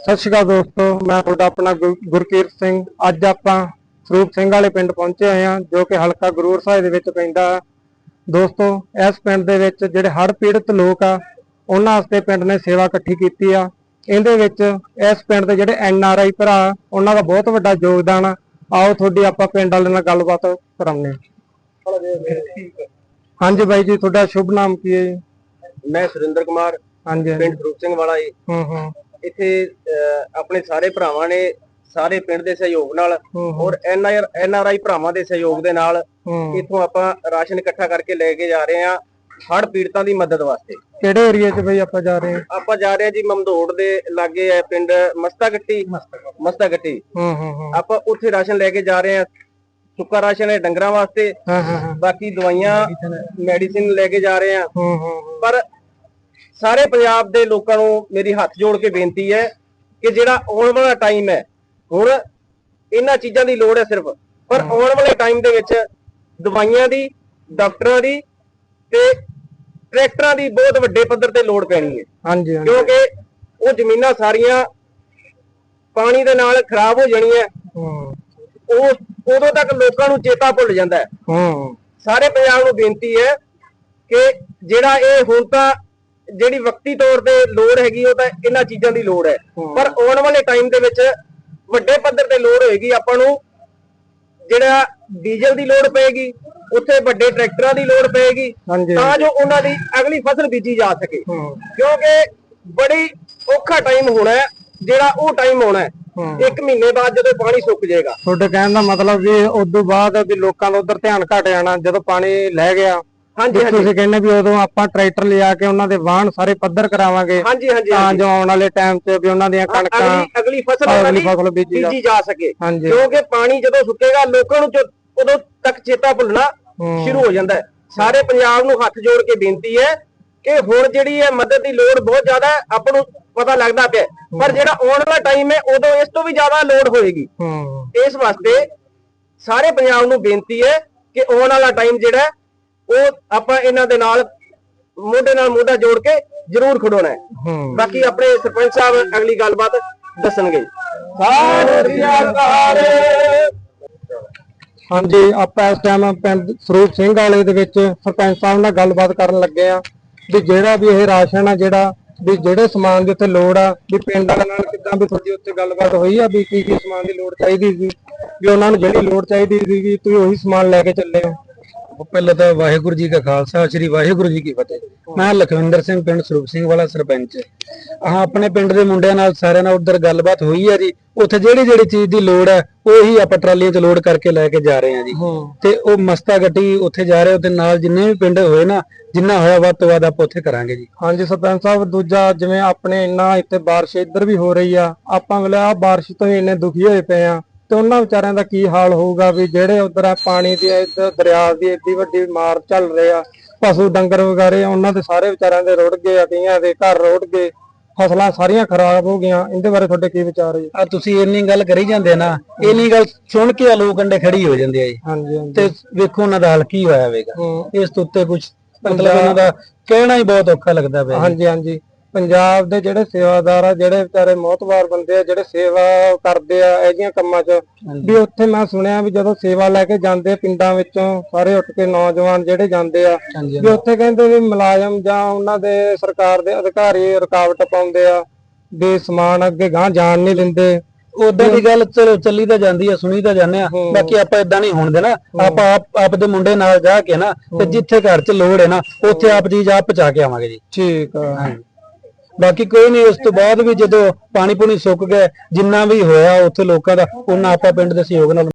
ਸਤਿ ਸ਼੍ਰੀ ਅਕਾਲ ਦੋਸਤੋ ਮੈਂ ਤੁਹਾਡਾ ਆਪਣਾ ਗੁਰ- ਗੁਰਕੀਰਤ ਸਿੰਘ। ਅੱਜ ਆਪਾਂ ਸਰੂਪ ਸਿੰਘ ਵਾਲੇ ਪਿੰਡ ਪਹੁੰਚੇ ਹੋਏ ਹਾਂ ਜੋ ਕਿ ਹਲਕਾ ਗੁਰੂਰ ਸਾਹਿਬ ਦੇ ਵਿੱਚ ਪੈਂਦਾ। ਦੋਸਤੋ ਇਸ ਪਿੰਡ ਦੇ ਵਿੱਚ ਜਿਹੜੇ ਹੜ੍ਹ ਪੀੜਤ ਲੋਕ ਆ ਉਹਨਾਂ ਵਾਸਤੇ ਪਿੰਡ ਨੇ ਸੇਵਾ ਇਕੱਠੀ ਕੀਤੀ ਆ। ਇਹਦੇ ਵਿੱਚ ਇਸ ਪਿੰਡ ਦੇ ਜਿਹੜੇ ਐਨ ਆਰ ਆਈ ਭਰਾ ਉਹਨਾਂ ਦਾ ਬਹੁਤ ਵੱਡਾ ਯੋਗਦਾਨ ਆ। ਆਓ ਤੁਹਾਡੀ ਆਪਾਂ ਪਿੰਡ ਵਾਲਿਆਂ ਨਾਲ ਗੱਲਬਾਤ ਕਰਾਉਂਦੇ ਹਾਂਜੀ ਬਾਈ ਜੀ ਤੁਹਾਡਾ ਸ਼ੁਭ ਨਾਮ ਕੀ ਹੈ ਜੀ? ਮੈਂ ਸੁਰਿੰਦਰ ਕੁਮਾਰ ਹਾਂਜੀ ਹਾਂਜੀ। ਪਿੰਡ ਸਰੂਪ ਸਿੰਘ ਵਾਲਾ ਜੀ। ਹੂੰ ਹੂੰ। ਇੱਥੇ ਆਪਣੇ ਸਾਰੇ ਭਰਾਵਾਂ ਨੇ ਸਾਰੇ ਪਿੰਡ ਦੇ ਸਹਿਯੋਗ ਨਾਲ ਔਰ ਐਨ ਆਰ ਆਈ ਭਰਾਵਾਂ ਦੇ ਸਹਿਯੋਗ ਦੇ ਨਾਲ ਇੱਥੋਂ ਆਪਾਂ ਰਾਸ਼ਨ ਇਕੱਠਾ ਕਰਕੇ ਲੈ ਕੇ ਜਾ ਰਹੇ ਹਾਂ ਹੜ੍ਹ ਪੀੜਤਾਂ ਦੀ ਮਦਦ ਵਾਸਤੇ। ਕਿਹੜੇ ਏਰੀਆ 'ਚ ਬਈ ਆਪਾਂ ਜਾ ਰਹੇ ਹਾਂ? ਆਪਾਂ ਜਾ ਰਹੇ ਹਾਂ ਜੀ ਮਮਦੋੜ ਦੇ ਲਾਗੇ ਹੈ ਪਿੰਡ ਮਸਤਾਗੱਟੀ। ਮਸਤਾਗੱਟੀ। ਹੂੰ ਹੂੰ ਹੂੰ। ਆਪਾਂ ਉੱਥੇ ਰਾਸ਼ਨ ਲੈ ਕੇ ਜਾ ਰਹੇ ਹਾਂ। ਸੁੱਕਾ ਰਾਸ਼ਨ ਹੈ ਡੰਗਰਾਂ ਵਾਸਤੇ। ਹਾਂ ਹਾਂ ਬਾਕੀ ਦਵਾਈਆਂ ਮੈਡੀਸਿਨ ਲੈ ਕੇ ਜਾ ਰਹੇ ਹੂੰ ਹੂੰ। ਪਰ ਸਾਰੇ ਪੰਜਾਬ ਦੇ ਲੋਕਾਂ ਨੂੰ ਮੇਰੀ ਹੱਥ ਜੋੜ ਕੇ ਬੇਨਤੀ ਹੈ ਕਿ ਜਿਹੜਾ ਆਉਣ ਵਾਲਾ ਟਾਈਮ ਹੈ ਹੁਣ ਇਹਨਾਂ ਚੀਜ਼ਾਂ ਦੀ ਲੋੜ ਹੈ ਸਿਰਫ। ਪਰ ਆਉਣ ਵਾਲੇ ਟਾਈਮ ਦੇ ਵਿੱਚ ਦਵਾਈਆਂ ਦੀ ਡਾਕਟਰਾਂ ਦੀ ਤੇ ਟਰੈਕਟਰਾਂ ਦੀ ਬਹੁਤ ਵੱਡੇ ਪੱਧਰ ਤੇ ਲੋੜ ਪੈਣੀ ਹੈ। ਹਾਂਜੀ ਕਿਉਂਕਿ ਉਹ ਜ਼ਮੀਨਾਂ ਸਾਰੀਆਂ ਪਾਣੀ ਦੇ ਨਾਲ ਖਰਾਬ ਹੋ ਜਾਣੀਆਂ। ਹੂੰ ਉਹ ਉਦੋਂ ਤੱਕ ਲੋਕਾਂ ਨੂੰ ਚੇਤਾ ਭੁੱਲ ਜਾਂਦਾ ਹੈ। ਹੂੰ ਸਾਰੇ ਪੰਜਾਬ ਨੂੰ ਬੇਨਤੀ ਹੈ ਕਿ ਜਿਹੜਾ ਇਹ ਹੁਣ ਤਾਂ ਜਿਹੜੀ ਵਕਤੀ ਤੌਰ ਤੇ ਲੋੜ ਹੈਗੀ ਉਹ ਤਾਂ ਇਹਨਾਂ ਚੀਜ਼ਾਂ ਦੀ ਲੋੜ ਹੈ। ਪਰ ਆਉਣ ਵਾਲੇ ਟਾਈਮ ਦੇ ਵਿੱਚ ਵੱਡੇ ਪੱਧਰ ਤੇ ਲੋੜ ਹੋਏਗੀ ਆਪਾਂ ਨੂੰ ਜਿਹੜਾ ਡੀਜ਼ਲ ਦੀ ਲੋੜ ਪਏਗੀ ਉੱਥੇ ਵੱਡੇ ਟਰੈਕਟਰਾਂ ਦੀ ਲੋੜ ਪਏਗੀ ਤਾਂ ਜੋ ਉਹਨਾਂ ਦੀ ਅਗਲੀ ਫਸਲ ਬੀਜੀ ਜਾ ਸਕੇ। ਕਿਉਂਕਿ ਬੜੀ ਔਖਾ ਟਾਈਮ ਹੋਣਾ ਹੈ ਜਿਹੜਾ ਉਹ ਟਾਈਮ ਹੋਣਾ ਹੈ। ਇੱਕ ਮਹੀਨੇ ਬਾਅਦ ਜਦੋਂ ਪਾਣੀ ਸੁੱਕ ਜਾਏਗਾ। ਤੁਹਾਡੇ ਕਹਿਣ ਦਾ ਮਤਲਬ ਵੀ ਉਸ ਤੋਂ ਬਾਅਦ ਵੀ ਲੋਕਾਂ ਦਾ ਉਧਰ ਧਿਆਨ ਘਟ ਜਾਣਾ ਜਦੋਂ ਪਾਣੀ ਲੈ ਗਿਆ। ਹਾਂਜੀ ਹਾਂਜੀ। ਤੁਸੀਂ ਕਹਿੰਦੇ ਵੀ ਉਦੋਂ ਆਪਾਂ ਟਰੈਕਟਰ ਲਿਆ ਕੇ ਉਹਨਾਂ ਦੇ ਵਾਹਣ ਸਾਰੇ ਪੱਧਰ ਕਰਾਵਾਂਗੇ। ਹਾਂਜੀ ਹਾਂਜੀ ਤਾਂ ਜੋ ਆਉਣ ਵਾਲੇ ਟਾਈਮ 'ਚ ਵੀ ਉਹਨਾਂ ਦੀਆਂ ਕਣਕਾਂ ਅਗਲੀ ਫਸਲ ਉਹਨਾਂ ਦੀ ਫਸਲ ਬੀਜੀ ਜਾ ਸਕੇ। ਕਿਉਂਕਿ ਪਾਣੀ ਜਦੋਂ ਸੁੱਕੇਗਾ ਲੋਕਾਂ ਨੂੰ ਉਦੋਂ ਤੱਕ ਚੇਤਾ ਭੁੱਲਣਾ। ਸ਼ੁਰੂ ਹੋ ਜਾਂਦਾ ਹੈ। ਸਾਰੇ ਪੰਜਾਬ ਨੂੰ ਹੱਥ ਜੋੜ ਕੇ ਬੇਨਤੀ ਹੈ ਕਿ ਹੁਣ ਜਿਹੜੀ ਹੈ ਮਦਦ ਦੀ ਲੋੜ ਬਹੁਤ ਜ਼ਿਆਦਾ ਹੈ ਆਪਾਂ ਨੂੰ ਪਤਾ ਲੱਗਦਾ ਪਿਆ। ਪਰ ਜਿਹੜਾ ਆਉਣ ਵਾਲਾ ਟਾਈਮ ਹੈ ਉਦੋਂ ਇਸ ਤੋਂ ਵੀ ਜ਼ਿਆਦਾ ਲੋੜ ਹੋਏਗੀ। ਇਸ ਵਾਸਤੇ ਸਾਰੇ ਪੰਜਾਬ ਨੂੰ ਬੇਨਤੀ ਹੈ ਕਿ ਆਉਣ ਵਾਲਾ ਟਾਈਮ ਜਿਹੜਾ ਉਹ ਆਪਾਂ ਇਹਨਾਂ ਦੇ ਨਾਲ ਮੋਢੇ ਨਾਲ ਮੋਢਾ ਜੋੜ ਕੇ ਜ਼ਰੂਰ ਖੜੋਣਾ ਹੈ। ਬਾਕੀ ਆਪਣੇ ਸਰਪੰਚ ਸਾਹਿਬ ਅਗਲੀ ਗੱਲਬਾਤ ਦੱਸਣਗੇ। ਹਾਂਜੀ ਆਪਾਂ ਇਸ ਟਾਈਮ ਪਿੰਡ ਸਰੂਪ ਸਿੰਘ ਵਾਲੇ ਦੇ ਵਿੱਚ ਸਰਪੰਚ ਸਾਹਿਬ ਨਾਲ ਗੱਲਬਾਤ ਕਰਨ ਲੱਗੇ ਆ ਵੀ ਜਿਹੜਾ ਵੀ ਇਹ ਰਾਸ਼ਨ ਆ ਜਿਹੜਾ ਵੀ ਜਿਹੜੇ ਸਮਾਨ ਦੀ ਉੱਤੇ ਲੋੜ ਆ ਵੀ ਪਿੰਡ ਵਾਲਿਆਂ ਨਾਲ ਕਿੱਦਾਂ ਵੀ ਤੁਹਾਡੀ ਉੱਤੇ ਗੱਲਬਾਤ ਹੋਈ ਆ ਵੀ ਕੀ ਕੀ ਸਮਾਨ ਦੀ ਲੋੜ ਚਾਹੀਦੀ ਸੀ ਵੀ ਉਹਨਾਂ ਨੂੰ ਜਿਹੜੀ ਲੋੜ ਚਾਹੀਦੀ ਸੀ ਵੀ ਤੁਸੀਂ ਉਹੀ ਸਮਾਨ ਲੈ ਕੇ ਚੱਲੇ ਹੋ। ਪਹਿਲਾਂ ਤਾਂ ਵਾਹਿਗੁਰੂ ਜੀ ਕਾ ਖਾਲਸਾ ਸ੍ਰੀ ਵਾਹਿਗੁਰੂ ਜੀ ਕੀ ਫਤਿਹ। ਮੈਂ ਲਖਵਿੰਦਰ ਸਿੰਘ ਪਿੰਡ ਸਰੂਪ ਸਿੰਘ ਵਾਲਾ ਸਰਪੰਚ। ਆਹ ਆਪਣੇ ਪਿੰਡ ਦੇ ਮੁੰਡਿਆਂ ਨਾਲ ਸਾਰਿਆਂ ਨਾਲ ਉਧਰ ਗੱਲਬਾਤ ਹੋਈ ਹੈ ਜੀ। ਉੱਥੇ ਜਿਹੜੀ ਜਿਹੜੀ ਚੀਜ਼ ਦੀ ਲੋੜ ਹੈ ਉਹੀ ਆਪਾਂ ਟਰਾਲੀਆਂ 'ਚ ਲੋਡ ਕਰਕੇ ਲੈ ਕੇ ਜਾ ਰਹੇ ਹਾਂ ਜੀ। ਤੇ ਉਹ ਮਸਤਾ ਗੱਟੀ ਉੱਥੇ ਜਾ ਰਹੇ ਉਹਦੇ ਨਾਲ ਜਿੰਨੇ ਵੀ ਪਿੰਡ ਹੋਏ ਨਾ ਜਿੰਨਾ ਹੋਇਆ ਵੱਧ ਤੋਂ ਵੱਧ ਆਪਾਂ ਉੱਥੇ ਕਰਾਂਗੇ ਜੀ। ਹਾਂਜੀ ਸਰਪੰਚ ਸਾਹਿਬ ਦੂਜਾ ਜਿਵੇਂ ਆਪਣੇ ਇੰਨਾ ਇੱਥੇ ਬਾਰਿਸ਼ ਇੱਧਰ ਵੀ ਹੋ ਰਹੀ ਆ ਆਪਾਂ ਵੇਲੇ ਆ ਬਾਰਿਸ਼ ਤੋਂ ਇੰਨੇ ਦੁਖੀ ਹੋਏ ਪਏ ਆ। ਤੇ ਉਹਨਾਂ ਵਿਚਾਰਿਆਂ ਦਾ ਕੀ ਹਾਲ ਹੋਊਗਾ ਵੀ ਜਿਹੜੇ ਉਧਰ ਆ ਪਾਣੀ ਦੀ ਇੱਧਰ ਦਰਿਆ ਦੀ ਏਡੀ ਵੱਡੀ ਮਾਰ ਚੱਲ ਰਹੀ ਆ ਪਸ਼ੂ ਡੰਗਰ ਵਗਾਰੇ ਉਹਨਾਂ ਦੇ ਸਾਰੇ ਵਿਚਾਰਿਆਂ ਦੇ ਰੁੜ ਗਏ ਆ ਕਈਆਂ ਦੇ ਘਰ ਰੁੜ ਗਏ ਫਸਲਾਂ ਸਾਰੀਆਂ ਖਰਾਬ ਹੋ ਗਈਆਂ ਇਹਦੇ ਬਾਰੇ ਤੁਹਾਡੇ ਕੀ ਵਿਚਾਰ ਹੈ ਜੀ? ਆ ਤੁਸੀਂ ਇੰਨੀ ਗੱਲ ਕਰੀ ਜਾਂਦੇ ਨਾ ਇੰਨੀ ਗੱਲ ਸੁਣ ਕੇ ਆ ਲੋਕ ਅੰਡੇ ਖੜੀ ਹੋ ਜਾਂਦੇ ਆ ਜੀ। ਹਾਂਜੀ ਹਾਂਜੀ। ਤੇ ਵੇਖੋ ਉਹਨਾਂ ਦਾ ਹਾਲ ਕੀ ਹੋਇਆ ਹੋਵੇਗਾ ਇਸ ਤੋਂ ਉੱਤੇ ਕੁਝ ਮਤਲਬ ਉਹਨਾਂ ਦਾ ਕਹਿਣਾ ਹੀ ਬਹੁਤ ਔਖਾ ਲੱਗਦਾ ਪਿਆ। ਹਾਂਜੀ ਹਾਂਜੀ। ਪੰਜਾਬ ਦੇ ਜਿਹੜੇ ਸੇਵਾਦਾਰ ਆ ਜਿਹੜੇ ਵਿਚਾਰੇ ਮੋਤਬਾਰ ਬੰਦੇ ਆ ਜਿਹੜੇ ਸੇਵਾ ਕਰਦੇ ਆ ਇਹ ਕੰਮਾਂ 'ਚ ਵੀ ਉੱਥੇ ਮੈਂ ਸੁਣਿਆ ਵੀ ਜਦੋਂ ਸੇਵਾ ਲੈ ਕੇ ਜਾਂਦੇ ਪਿੰਡਾਂ ਵਿੱਚੋਂ ਸਾਰੇ ਉੱਠ ਕੇ ਨੌਜਵਾਨ ਜਿਹੜੇ ਜਾਂਦੇ ਆ ਵੀ ਉੱਥੇ ਕਹਿੰਦੇ ਵੀ ਮੁਲਾਜ਼ਮ ਜਾਂ ਉਹਨਾਂ ਦੇ ਸਰਕਾਰ ਦੇ ਅਧਿਕਾਰੀ ਰੁਕਾਵਟ ਪਾਉਂਦੇ ਆ ਵੀ ਸਮਾਨ ਅੱਗੇ ਗਾਂ ਜਾਣ ਨਹੀਂ ਦਿੰਦੇ। ਉਦਾਂ ਦੀ ਗੱਲ ਚਲੋ ਚੱਲੀ ਤਾਂ ਜਾਂਦੀ ਆ ਸੁਣੀ ਤਾਂ ਜਾਂਦੇ ਆ। ਬਾਕੀ ਆਪਾਂ ਇਦਾਂ ਨਹੀਂ ਹੋਣ ਦੇਣਾ। ਆਪਾਂ ਆਪ ਆਪ ਦੇ ਮੁੰਡੇ ਨਾਲ ਜਾ ਕੇ ਨਾ ਤੇ ਜਿੱਥੇ ਘਰ 'ਚ ਲੋੜ ਹੈ ਨਾ ਉੱਥੇ ਆਪ ਚੀਜ਼ ਆਪ ਪਹੁੰਚਾ ਕੇ ਆਵਾਂਗੇ ਜੀ। ਠੀਕ ਆ। ਬਾਕੀ ਕੋਈ ਨਹੀਂ, ਉਸ ਤੋਂ ਬਾਅਦ ਵੀ ਜਦੋਂ ਪਾਣੀ ਪੂਣੀ ਸੁੱਕ ਗਿਆ, ਜਿੰਨਾ ਵੀ ਹੋਇਆ ਉੱਥੇ ਲੋਕਾਂ ਦਾ, ਉਹਨਾਂ ਆਪਾਂ ਪਿੰਡ ਦੇ ਸਹਿਯੋਗ ਨਾਲ